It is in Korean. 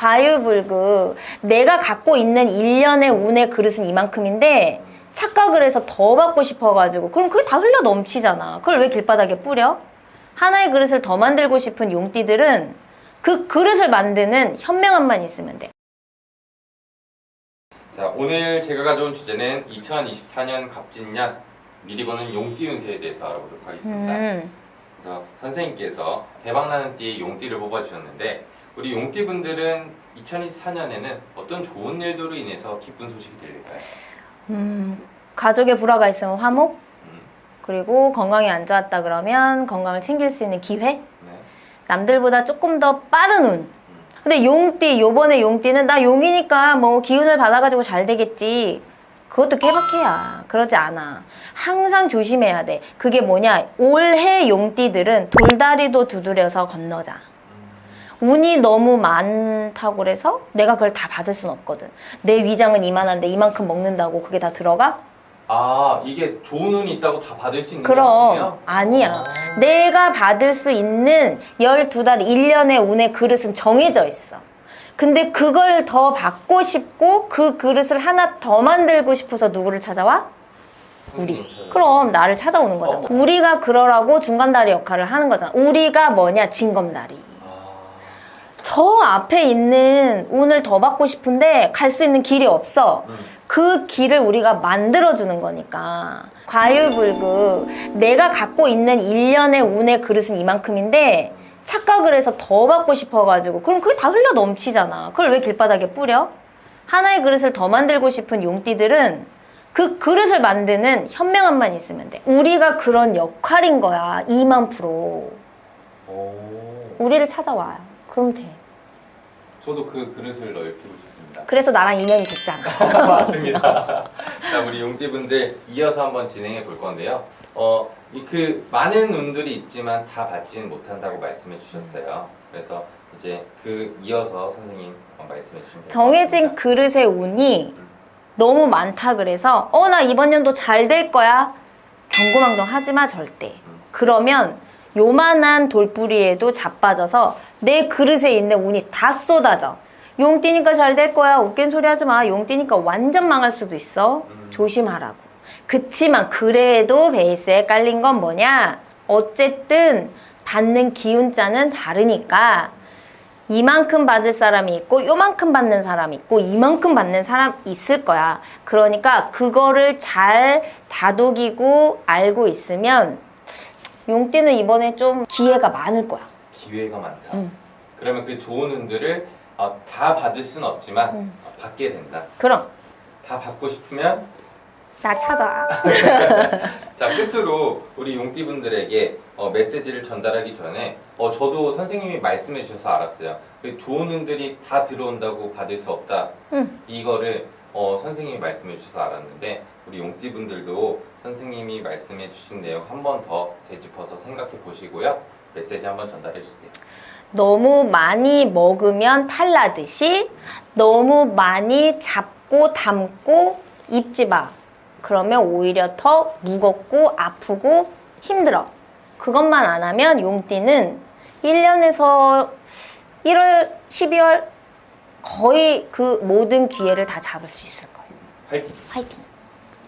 과유불급. 내가 갖고 있는 1년의 운의 그릇은 이만큼인데 착각을 해서 더 받고 싶어가지고 그럼 그게 다 흘러 넘치잖아. 그걸 왜 길바닥에 뿌려? 하나의 그릇을 더 만들고 싶은 용띠들은 그 그릇을 만드는 현명함만 있으면 돼. 자, 오늘 제가 가져온 주제는 2024년 갑진년 미리 보는 용띠 운세에 대해서 알아보도록 하겠습니다. 음. 그래서 선생님께서 대박나는 띠의 용띠를 뽑아주셨는데 우리 용띠 분들은 2024년에는 어떤 좋은 일들로 인해서 기쁜 소식이 들릴까요? 음, 가족의 불화가 있으면 화목, 음, 그리고 건강이 안 좋았다 그러면 건강을 챙길 수 있는 기회, 네. 남들보다 조금 더 빠른 운. 근데 용띠, 요번에 용띠는 나 용이니까 뭐 기운을 받아가지고 잘 되겠지. 그것도 깨박해야. 그러지 않아. 항상 조심해야 돼. 그게 뭐냐. 올해 용띠들은 돌다리도 두드려서 건너자. 운이 너무 많다고 그래서 내가 그걸 다 받을 순 없거든. 내 위장은 이만한데 이만큼 먹는다고 그게 다 들어가? 아 이게 좋은 운이 있다고 다 받을 수 있는 게 아니에요? 그럼 아니야. 내가 받을 수 있는 12달, 1년의 운의 그릇은 정해져 있어. 근데 그걸 더 받고 싶고 그 그릇을 하나 더 만들고 싶어서 누구를 찾아와? 우리. 그럼 나를 찾아오는 거잖아. 어. 우리가 그러라고 중간다리 역할을 하는 거잖아. 우리가 뭐냐? 징검다리. 아, 저 앞에 있는 운을 더 받고 싶은데 갈 수 있는 길이 없어. 음. 그 길을 우리가 만들어주는 거니까. 과유불급. 내가 갖고 있는 1년의 운의 그릇은 이만큼인데 착각을 해서 더 받고 싶어가지고 그럼 그게 다 흘러 넘치잖아. 그걸 왜 길바닥에 뿌려? 하나의 그릇을 더 만들고 싶은 용띠들은 그 그릇을 만드는 현명함만 있으면 돼. 우리가 그런 역할인 거야. 2만 프로. 오. 우리를 찾아와요. 그럼 돼. 저도 그 그릇을 넓히고 싶습니다. 그래서 나랑 인연이 됐잖아. 맞습니다. 자, 우리 용띠분들 이어서 한번 진행해 볼 건데요. 어, 이 그 많은 운들이 있지만 다 받지는 못한다고 말씀해 주셨어요. 그래서 이제 그 이어서 선생님 어, 말씀해 주시면 될것 정해진 같습니다. 그릇의 운이 너무 많다 그래서 어 나 이번 연도 잘 될 거야 경고망동 하지 마 절대 그러면 요만한 돌뿌리에도 자빠져서 내 그릇에 있는 운이 다 쏟아져. 용띠니까 잘 될 거야. 웃긴 소리 하지 마. 용띠니까 완전 망할 수도 있어. 음. 조심하라고. 그치만 그래도 베이스에 깔린 건 뭐냐? 어쨌든 받는 기운자는 다르니까 이만큼 받을 사람이 있고 요만큼 받는 사람이 있고 이만큼 받는 사람 있을 거야. 그러니까 그거를 잘 다독이고 알고 있으면 용띠는 이번에 좀 기회가 많을 거야. 기회가 많다. 음. 그러면 그 좋은 운들을 어, 다 받을 수는 없지만 음. 어, 받게 된다. 그럼 다 받고 싶으면 나 찾아. 자 끝으로 우리 용띠분들에게 어, 메시지를 전달하기 전에 어, 저도 선생님이 말씀해 주셔서 알았어요. 그 좋은 운들이 다 들어온다고 받을 수 없다. 응. 이거를 어, 선생님이 말씀해 주셔서 알았는데 우리 용띠분들도 선생님이 말씀해 주신 내용 한 번 더 되짚어서 생각해 보시고요. 메시지 한번 전달해 주세요. 너무 많이 먹으면 탈나듯이 너무 많이 잡고 담고 입지 마. 그러면 오히려 더 무겁고 아프고 힘들어. 그것만 안 하면 용띠는 1년에서 1월, 12월 거의 그 모든 기회를 다 잡을 수 있을 거예요. 화이팅! 화이팅!